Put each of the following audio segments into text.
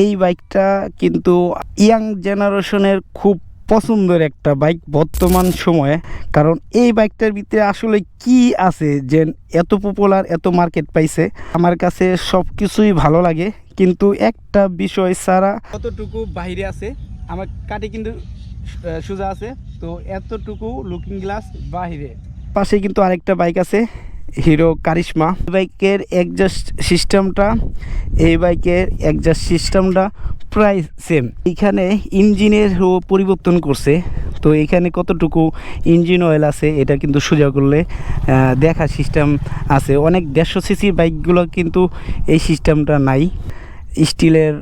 এই বাইকটা কিন্তু ইয়াং জেনারেশনের খুব পছন্দের একটা বাইক বর্তমান সময়ে। কারণ এই বাইকটার ভিতরে আসলে কি আছে যে এত পপুলার এত মার্কেট পাইছে আমার কাছে সব কিছুই ভালো লাগে। কিন্তু একটা বিষয় ছাড়া কতটুকু বাইরে আছে আমার কাটে কিন্তু সোজা আছে তো এতটুকু লুকিং গ্লাস বাহিরে পাশে কিন্তু আরেকটা বাইক আছে হিরো কারিশমা। বাইকের অ্যাডজাস্ট সিস্টেমটা এই বাইকের অ্যাডজাস্ট সিস্টেমটা প্রায় সেম এখানে ইঞ্জিনের পরিবর্তন করছে। তো এখানে কতটুকু ইঞ্জিন অয়েল আছে, এটা কিন্তু সোজা করলে দেখা সিস্টেম আছে। অনেক দেড়শো সিসির বাইকগুলো কিন্তু এই সিস্টেমটা নাই। স্টিলের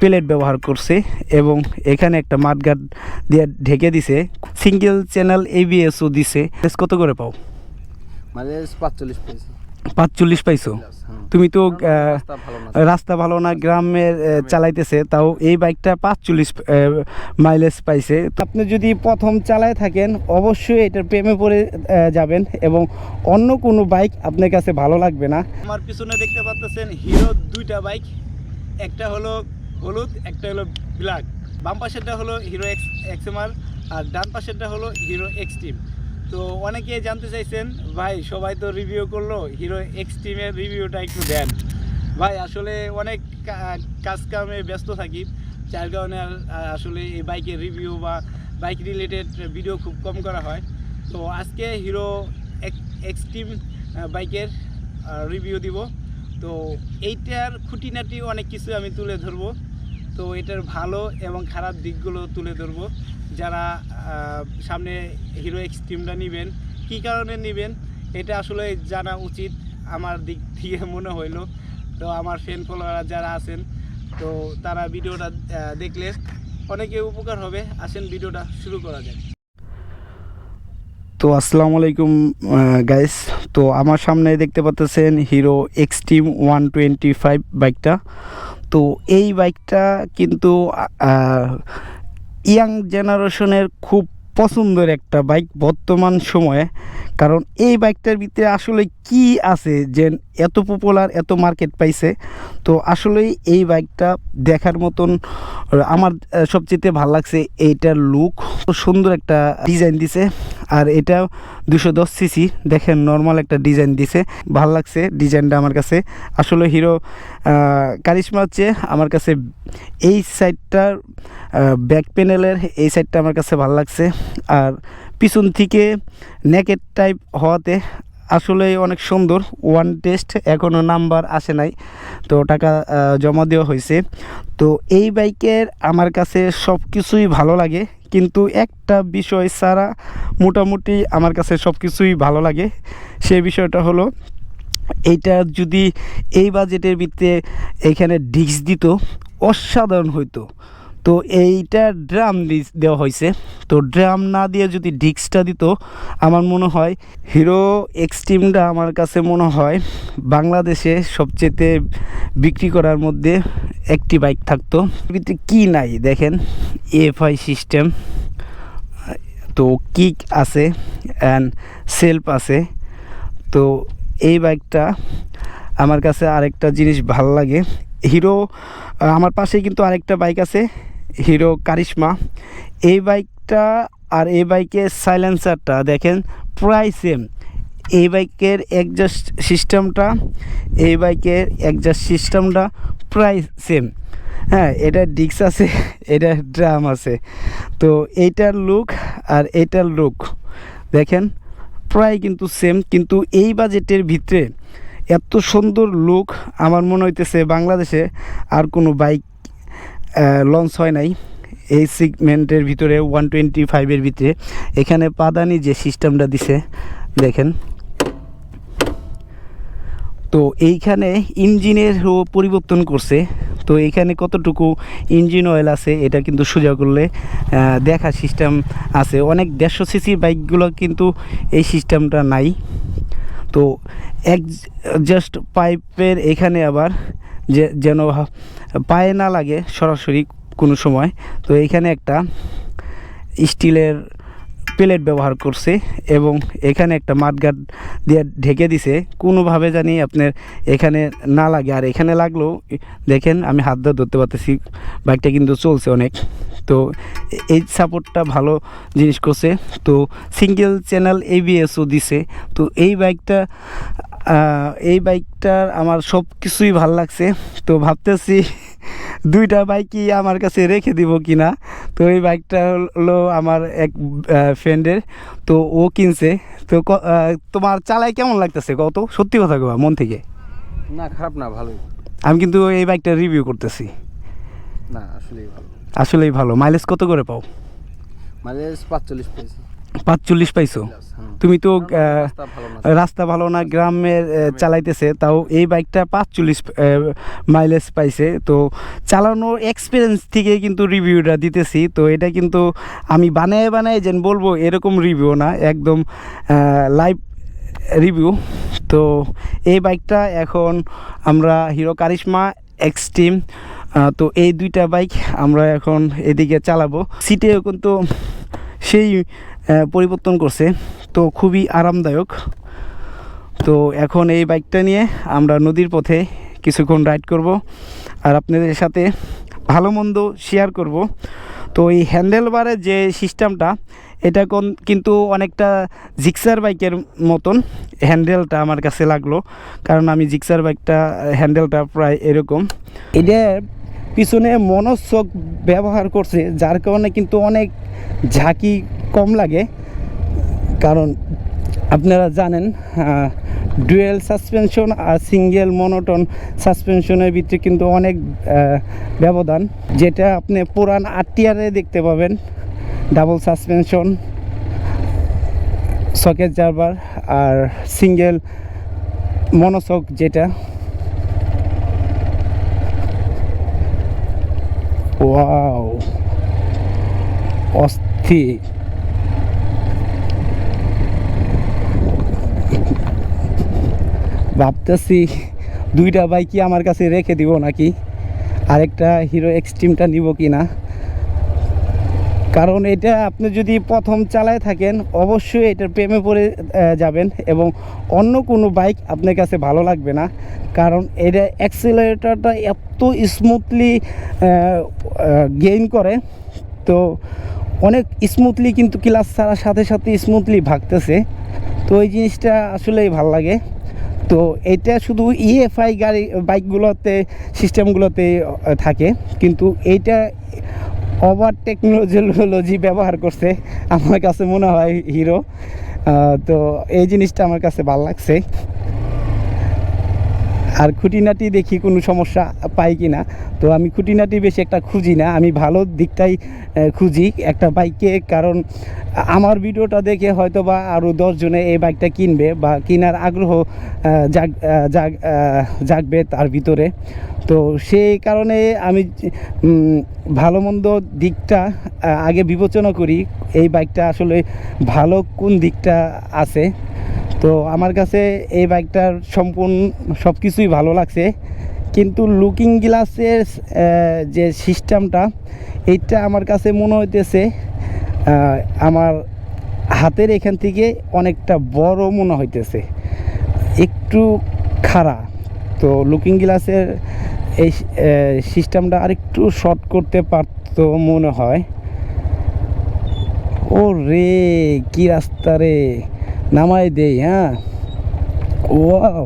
প্লেট ব্যবহার করছে এবং এখানে একটা মাঠগাট দিয়ে ঢেকে দিছে। সিঙ্গেল চ্যানেল এবিএসও দিছে। কত করে পাও? মাইলেজ পাঁচচল্লিশ পেয়েছি। পাঁচচল্লিশ পাইছো? তুমি তো রাস্তা ভালো না। গ্রামের চালাইতেছে তাও এই বাইকটা পাঁচচল্লিশ মাইলেজ পাইছে। আপনি যদি প্রথম চালায় থাকেন অবশ্যই এটার প্রেমে পড়ে যাবেন এবং অন্য কোনো বাইক আপনার কাছে ভালো লাগবে না। আমার পিছনে দেখতে পাচ্ছেন হিরো দুইটা বাইক। একটা হলো হলুদ একটা হলো ব্ল্যাক। বাম পাশেরটা হলো হিরো এক্স এক্সএমআর আর ডান পাশেরটা হলো হিরো এক্সট্রিম। তো অনেকে জানতে চাইছেন, ভাই, সবাই তো রিভিউ করল হিরো এক্সট্রিমের রিভিউটা একটু দেন। ভাই, আসলে অনেক কাজ কামে ব্যস্ত থাকি, যার কারণে আসলে এই বাইকের রিভিউ বা বাইক রিলেটেড ভিডিও খুব কম করা হয়। তো আজকে হিরো এক্সট্রিম বাইকের রিভিউ দিব। তো এইটার খুঁটিনাটি অনেক কিছু আমি তুলে ধরবো। তো এটার ভালো এবং খারাপ দিকগুলো তুলে ধরবো। যারা সামনে হিরো এক্সট্রিমটা নেবেন, কী কারণে নেবেন, এটা আসলে জানা উচিত আমার দিক থেকে মনে হইল। তো আমার ফ্যান ফলোয়ার যারা আছেন, তো তারা ভিডিওটা দেখলে অনেকে উপকার হবে। আসেন, ভিডিওটা শুরু করা যাক। তো আসসালামু আলাইকুম গাইস তো আমার সামনে দেখতে পাচ্ছেন Hero Xtreme one twenty five বাইকটা তো এই বাইকটা কিন্তু ইয়াং জেনারেশনের খুব পছন্দের একটা বাইক বর্তমান সময়ে। কারণ এই বাইকটার ভিতরে আসলে কি আছে যে এত পপুলার এত মার্কেট পাইছে। তো আসলেই এই বাইকটা দেখার মতন, আমার সবচেয়ে ভালো লাগছে এইটার লুক সুন্দর একটা ডিজাইন দিছে। আর এটা দুশো দশ সিসি দেখেন নর্মাল একটা ডিজাইন দিছে। ভালো লাগছে ডিজাইনটা আমার কাছে। আসলে হিরো কারিশমা হচ্ছে আমার কাছে এই সাইডটার ব্যাক প্যানেলের এই সাইডটা আমার কাছে ভালো লাগছে। আর পিছন থেকে নেকেট টাইপ হওয়াতে আসলে অনেক সুন্দর ওয়ান টেস্ট এখনও নাম্বার আসে নাই, তো টাকা জমা দেওয়া হয়েছে। তো এই বাইকের আমার কাছে সব কিছুই ভালো লাগে, কিন্তু একটা বিষয় ছাড়া মোটামুটি আমার কাছে সব কিছুই ভালো লাগে সেই বিষয়টা হলো, এইটা যদি এই বাজেটের ভিতরে এখানে ডিস্ক দিত, অসাধারণ হইতো। তো এইটা ড্রাম দেওয়া হয়েছে। তো ড্রাম না দিয়ে যদি ডিস্কটা দিত, আমার মনে হয় হিরো এক্সট্রিমটা আমার কাছে মনে হয় বাংলাদেশে সবচেয়ে বিক্রি করার মধ্যে একটি বাইক থাকতো। কি নাই দেখেন এফআই সিস্টেম তো কিক আছে অ্যান্ড সেলফ আছে। তো এই বাইকটা আমার কাছে আরেকটা জিনিস ভালো লাগে। হিরো আমার পাশে কিন্তু আরেকটা বাইক আছে। হিরো কারিশমা। এই বাইকটা আর এই বাইকের সাইলেন্সারটা দেখেন প্রায় সেম এই বাইকের অ্যাডজাস্ট সিস্টেমটা এই বাইকের অ্যাডজাস্ট সিস্টেমটা প্রায় সেম হ্যাঁ এটা ডিক্স আছে, এটা ড্রাম আছে। তো এইটার লুক আর এইটার লুক দেখেন প্রায় কিন্তু সেম কিন্তু এই বাজেটের ভিতরে এত সুন্দর লুক আমার মনে হইতেছে বাংলাদেশে আর কোনো বাইক লঞ্চ হয় নাই। এই সিগমেন্টের ভিতরে ওয়ান টোয়েন্টি ফাইভের ভিতরে। এখানে পাদানি যে সিস্টেমটা দিছে, দেখেন। তো এইখানে ইঞ্জিনের পরিবর্তন করছে। তো এইখানে কতটুকু ইঞ্জিন অয়েল আছে, এটা কিন্তু সোজা করলে দেখা সিস্টেম আছে। অনেক দেড়শো সিসির বাইকগুলো কিন্তু এই সিস্টেমটা নাই। তো এক জাস্ট পাইপের এখানে আবার যে, যেন পায়ে না লাগে সরাসরি কোনো সময়। তো এইখানে একটা স্টিলের প্লেট ব্যবহার করছে এবং এখানে একটা মাঠগাট দিয়ে ঢেকে দিছে। কোনোভাবে জানি আপনার এখানে না লাগে। আর এখানে লাগলেও, দেখেন আমি হাত দিয়ে ধরতে পারতেছি, বাইকটা কিন্তু চলছে অনেক। তো এই সাপোর্টটা ভালো জিনিস করছে। তো সিঙ্গেল চ্যানেল এবিএসও দিছে। তো এই বাইকটা এই বাইকটার আমার সব কিছুই ভালো লাগছে। তো ভাবতেছি দুইটা বাইকই আমার কাছে রেখে দিব কিনা? তো এই বাইকটা হলো আমার এক ফ্রেন্ডের তো ও কিনছে। তো তোমার চালাই কেমন লাগতেছে? কত সত্যি কথা কবা মন থেকে? না খারাপ না ভালোই। আমি কিন্তু এই বাইকটা রিভিউ করতেছি। না আসলেই ভালো। আসলেই ভালো। মাইলেজ কত করে পাও? মাইলেজ পাঁচচল্লিশ পেয়েছি। পাঁচচল্লিশ পাইছো? তুমি তো রাস্তা ভালো না। গ্রামের চালাইতেছে তাও এই বাইকটা পাঁচচল্লিশ মাইলেজ পাইছে। তো চালানোর এক্সপিরিয়েন্স থেকে কিন্তু রিভিউটা দিতেছি। তো এটা কিন্তু আমি বানায় বানায় যেন বলব এরকম রিভিউ না একদম লাইভ রিভিউ তো এই বাইকটা এখন আমরা হিরো কারিশমা এক্সট্রিম তো এই দুইটা বাইক আমরা এখন এদিকে চালাবো। সিটেও কিন্তু সেই পরিবর্তন করছে। তো খুবই আরামদায়ক। তো এখন এই বাইকটা নিয়ে আমরা নদীর পথে কিছুক্ষণ রাইড করব আর আপনাদের সাথে ভালো মন্দ শেয়ার করব। তো এই হ্যান্ডেল বারের যে সিস্টেমটা এটা কোন কিন্তু অনেকটা জিক্সার বাইকের মতন হ্যান্ডেলটা আমার কাছে লাগল। কারণ আমি জিক্সার বাইকটা হ্যান্ডেলটা প্রায় এরকম। এটা পিছনে মনোসক ব্যবহার করছে, যার কারণে কিন্তু অনেক ঝাঁকি কম লাগে। কারণ আপনারা জানেন ডুয়েল সাসপেনশন আর সিঙ্গেল মনোটন সাসপেনশনের ভিতরে কিন্তু অনেক ব্যবধান, যেটা আপনি পুরান আরটিআরে দেখতে পাবেন। ডাবল সাসপেনশন, সকেট জারবার আর সিঙ্গেল মনোসক যেটা। ওয়াও অস্থির ভাবতেছি দুইটা বাইকই আমার কাছে রেখে দিব নাকি? আরেকটা হিরো এক্সট্রিমটা নিব কি না কারণ এটা আপনি যদি প্রথম চালায় থাকেন, অবশ্যই এটার প্রেমে পড়ে যাবেন এবং অন্য কোনো বাইক আপনার কাছে ভালো লাগবে না। কারণ এটা অ্যাক্সিলারেটরটা এত স্মুথলি গেইন করে। তো অনেক স্মুথলি কিন্তু ক্লাস ছাড়ার সাথে সাথে স্মুথলি ভাগতেছে। তো এই জিনিসটা আসলেই ভালো লাগে। তো এটা শুধু ইএফআই গাড়ি, বাইকগুলোতে সিস্টেমগুলোতে থাকে। কিন্তু এইটা ওভার টেকনোলজি ব্যবহার করছে, আমার কাছে মনে হয় হিরো তো এই জিনিসটা আমার কাছে ভালো লাগছে। আর খুঁটিনাটি দেখি কোনো সমস্যা পাই কি না। তো আমি খুঁটিনাটি বেশি একটা খুঁজি না, আমি ভালো দিকটাই খুঁজি একটা বাইকে। কারণ আমার ভিডিওটা দেখে হয়তো বা আরও দশজনে এই বাইকটা কিনবে বা কেনার আগ্রহ জাগ জাগ জাগবে তার ভিতরে। তো সেই কারণে আমি ভালো মন্দ দিকটা আগে বিবেচনা করি এই বাইকটা আসলে ভালো কোন দিকটা আছে। তো আমার কাছে এই বাইকটার সম্পূর্ণ সব কিছুই ভালো লাগছে। কিন্তু লুকিং গ্লাসের যে সিস্টেমটা এইটা আমার কাছে মনে হইতেছে আমার হাতের এখান থেকে অনেকটা বড় মনে হইতেছে। একটু খাড়া। তো লুকিং গ্লাসের এই সিস্টেমটা আরেকটু শর্ট করতে পারতো মনে হয়। ও রে কি রাস্তা রে! নামাই দেই হ্যাঁ? ওয়াও।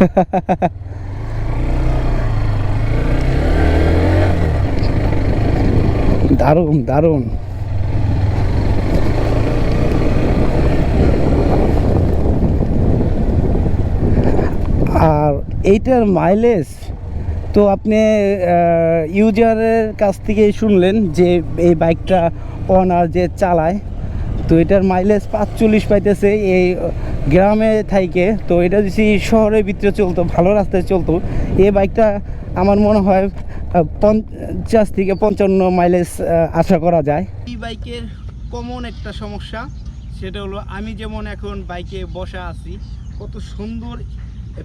দারুণ দারুণ। আর এইটার মাইলেজ তো আপনি ইউজারের কাছ থেকে শুনলেন যে এই বাইকটা ওনার যে চালায়। তো এটার মাইলেজ পাঁচচল্লিশ পাইতেছে এই গ্রামে থাইকে। তো এটা যদি শহরের ভিতরে চলতো, ভালো রাস্তায় চলতো এই বাইকটা আমার মনে হয় পঞ্চাশ থেকে পঞ্চান্ন মাইলেজ আশা করা যায়। এই বাইকের কমন একটা সমস্যা, সেটা হলো আমি যেমন এখন বাইকে বসা আছি, কত সুন্দর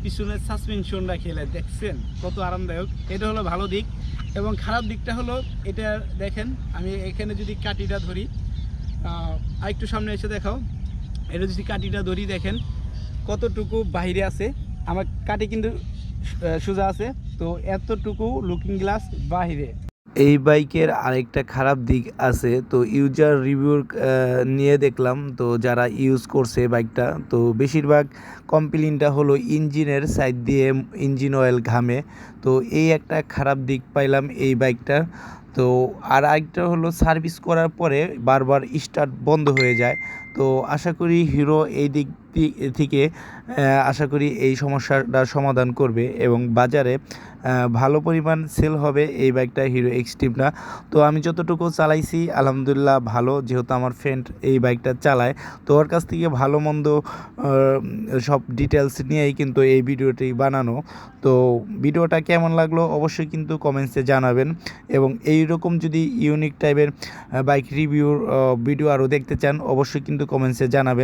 পিছনের সাসপেনশনটা খেলে দেখছেন কত আরামদায়ক। এটা হলো ভালো দিক এবং খারাপ দিকটা হলো এটা দেখেন, আমি এখানে যদি কাটিটা ধরি আরেকটু সামনে এসে দেখাও। এটা যদি কাটিটা ধরি দেখেন কতটুকু বাইরে আছে। আমার কাটি কিন্তু সোজা আছে, তো এতটুকু লুকিং গ্লাস বাহিরে এই বাইকের আরেকটা খারাপ দিক আছে, তো ইউজার রিভিউর নিয়ে দেখলাম, তো যারা ইউজ করছে বাইকটা, তো বেশিরভাগ কমপ্লেনটা হলো ইঞ্জিনের সাইড দিয়ে ইঞ্জিন অয়েল ঘামে, তো এই একটা খারাপ দিক পাইলাম এই বাইকটার। তো আর আরেকটা হলো সার্ভিস করার পরে বারবার স্টার্ট বন্ধ হয়ে যায়, তো আশা করি হিরো এই দিক থেকে আশা করি এই সমস্যাটা সমাধান করবে এবং বাজারে ভালো পরিমাণ সেল হবে এই বাইকটা হিরো এক্সট্রিমটা তো আমি যতটুকু চালাইছি, আলহামদুলিল্লাহ ভালো, যেহেতু আমার ফ্রেন্ড এই বাইকটা চালায়। তো ওর কাছ থেকে ভালো মন্দ সব ডিটেলস নিয়েই কিন্তু এই ভিডিওটি বানানো। তো ভিডিওটা কেমন লাগল অবশ্যই কিন্তু কমেন্টসে জানাবেন এবং এই রকম যদি ইউনিক টাইপের বাইক রিভিউর ভিডিও আরও দেখতে চান, অবশ্যই কিন্তু কমেন্টসে জানাবেন।